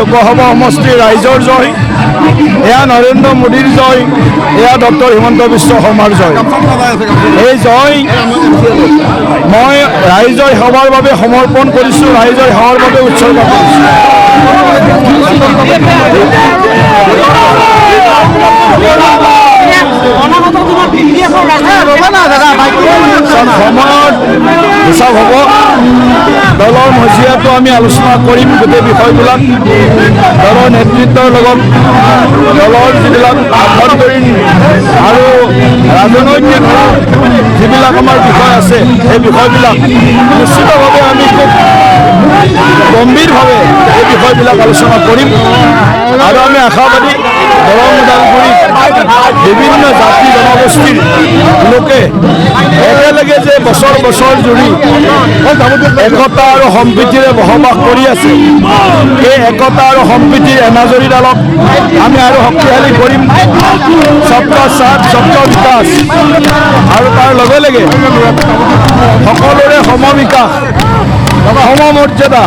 লোকসভা সমষ্টিৰ ৰাইজৰ জয় এয়া নৰেন্দ্ৰ মোদীৰ জয় এয়া ডক্টৰ হিমন্ত বিশ্ব শৰ্মাৰ জয়। এই জয় মই ৰাইজৰ সেৱাৰ বাবে সমৰ্পণ কৰিছোঁ ৰাইজৰ সেৱাৰ বাবে উৎসৰ্গ কৰিছোঁ। হিচাপ হ'ব। দলৰ মজিয়াটো আমি আলোচনা কৰিম গোটেই বিষয়বিলাক। দলৰ নেতৃত্বৰ লগত, দলৰ যিবিলাক আভ্যন্তৰীণ আৰু ৰাজনৈতিক যিবিলাক আমাৰ বিষয় আছে, সেই বিষয়বিলাক নিশ্চিতভাৱে আমি খুব গম্ভীৰভাৱে এই বিষয়বিলাক আলোচনা কৰিম। আৰু আমি আশাবাদী ওদালগুৰিত বিভিন্ন জাতি জনগোষ্ঠীৰ লোকে একেলগে যে বছৰ বছৰ জুৰি একতা আৰু সম্প্ৰীতিৰে বসবাস কৰি আছে এই একতা আৰু সম্প্ৰীতিৰ এনাজৰীডালক আমি আৰু শক্তিশালী কৰিম। সবকা সাথ সবকা বিকাশ। আৰু তাৰ লগে লগে সকলোৰে সম বিকাশ সম মৰ্যাদা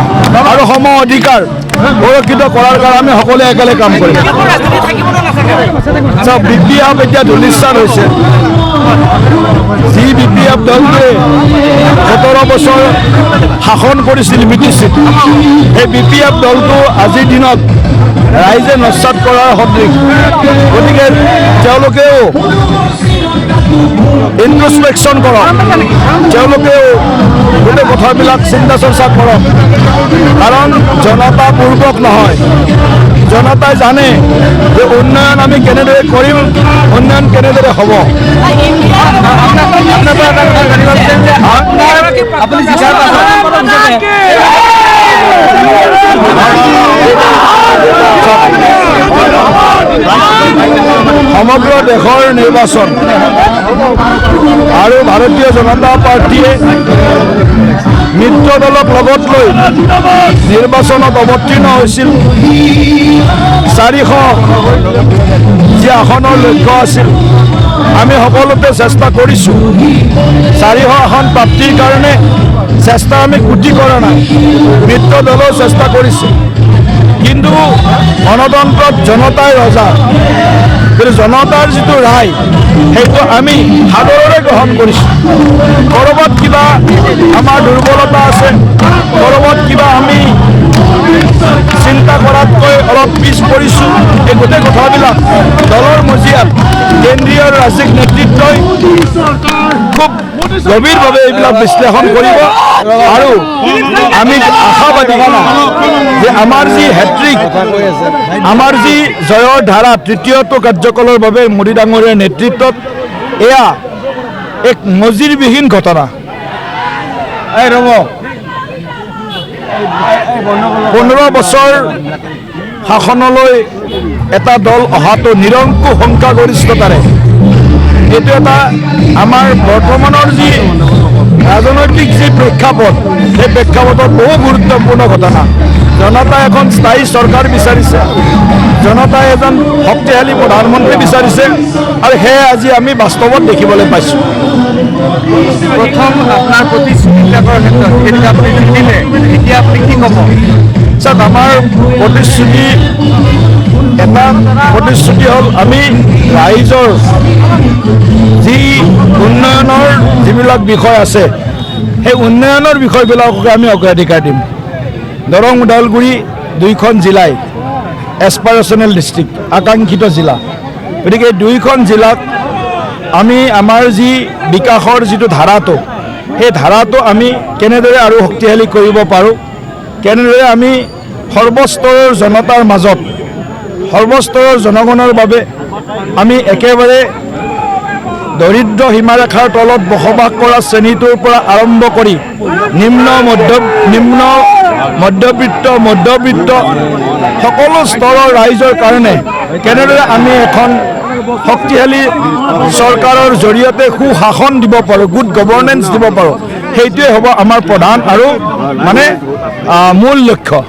আৰু সম অধিকাৰ সুৰক্ষিত কৰাৰ কাৰণে সকলোৱে একেলগে কাম কৰিম। চব বি পি এফ এতিয়া ধূলিস্থান হৈছে, যি বি পি এফ দলটোৱে সোতৰ বছৰ শাসন কৰিছিল মিটিছিল সেই বি পি এফ দলটো আজিৰ দিনত ৰাইজে নস্বাত কৰাৰ সদৃশ। গতিকে তেওঁলোকেও ইন্ট্ৰস্পেকশ্যন কৰক। তেওঁলোকেও কথাবিলাক চিন্তা চৰ্চা কৰক। কাৰণ জনতা পূৰ্বক নহয়। জনতাই জানে যে উন্নয়ন আমি কেনেদৰে কৰিম উন্নয়ন কেনেদৰে হ'ব। সমগ্ৰ দেশৰ নিৰ্বাচন ভাৰতীয় জনতা পাৰ্টীয়ে মিত্ৰ দলক লগত লৈ নিৰ্বাচনত অৱতীৰ্ণ হৈছিল। চাৰিশ যি আসনৰ লক্ষ্য আছিল। আমি সকলোতে চেষ্টা কৰিছোঁ। চাৰিশ আসন প্ৰাপ্তিৰ কাৰণে চেষ্টা আমি কুটি কৰা নাই। মিত্ৰ দলেও চেষ্টা কৰিছে। কিন্তু গণতন্ত্ৰত জনতাই ৰজা। কিন্তু জনতাৰ যিটো ৰায়, সেইটো আমি সাদৰেৰে গ্ৰহণ কৰিছোঁ। ক'ৰবাত কিবা আমাৰ দুৰ্বলতা আছে, ক'ৰবাত কিবা আমি চিন্তা কৰাতকৈ অলপ পিছ পৰিছোঁ, এই গোটেই কথাবিলাক দলৰ মজিয়াত কেন্দ্ৰীয় ৰাজ্যিক নেতৃত্বই খুব গভীৰভাৱে এইবিলাক বিশ্লেষণ কৰিব আৰু আমি আশাবাদী যে আমাৰ যি হেট্ৰিক আমাৰ যি জয়ৰ ধাৰা তৃতীয়টো কাৰ্যকালৰ বাবে মোদী ডাঙৰীয়াৰ নেতৃত্বত এয়া এক নজিৰবিহীন ঘটনা। এই ৰ'ব। পোন্ধৰ বছৰ শাসনলৈ এটা দল অহাটো নিৰংকুশ সংখ্যাগৰিষ্ঠতাৰে এইটো এটা আমাৰ বৰ্তমানৰ যি ৰাজনৈতিক যি প্ৰেক্ষাপট সেই প্ৰেক্ষাপটত বহু গুৰুত্বপূৰ্ণ ঘটনা। জনতাই এখন স্থায়ী চৰকাৰ বিচাৰিছে। জনতাই এজন শক্তিশালী প্ৰধানমন্ত্ৰী বিচাৰিছে আৰু সেয়ে আজি আমি বাস্তৱত দেখিবলৈ পাইছোঁ। প্ৰথম আপোনাৰ প্ৰতিশ্ৰুতিবিলাকৰ ক্ষেত্ৰত যিহেতুকে আপুনি জিকিলে এতিয়া আপুনি কি ক'ব? চাওক আমাৰ প্ৰতিশ্ৰুতি প্ৰতিশ্ৰুতি হ'ল আমি ৰাইজৰ যি উন্নয়নৰ যিবিলাক বিষয় আছে, সেই উন্নয়নৰ বিষয়বিলাককে আমি অগ্ৰাধিকাৰ দিম। দৰং, ওদালগুৰি দুইখন জিলাই এছপাৰেশ্যনেল ডিষ্ট্ৰিক্ট আকাংক্ষিত জিলা। গতিকে দুইখন জিলাক আমি আমাৰ যি বিকাশৰ যিটো ধাৰাটো, সেই ধাৰাটো আমি কেনেদৰে আৰু শক্তিশালী কৰিব পাৰোঁ, কেনেদৰে আমি সৰ্বস্তৰৰ জনতাৰ মাজত সৰ্বস্তৰৰ জনগণৰ বাবে আমি একেবাৰে দৰিদ্ৰ সীমাৰেখাৰ তলত বসবাস কৰা শ্ৰেণীটোৰ পৰা আৰম্ভ কৰি নিম্ন মধ্য নিম্ন মধ্যবিত্ত মধ্যবিত্ত সকলো স্তৰৰ ৰাইজৰ কাৰণে কেনেদৰে আমি এখন শক্তিশালী চৰকাৰৰ জৰিয়তে সুশাসন দিব পাৰোঁ গুড গভৰ্নেন্স দিব পাৰোঁ সেইটোৱে হ'ব আমাৰ প্ৰধান আৰু মানে মূল লক্ষ্য।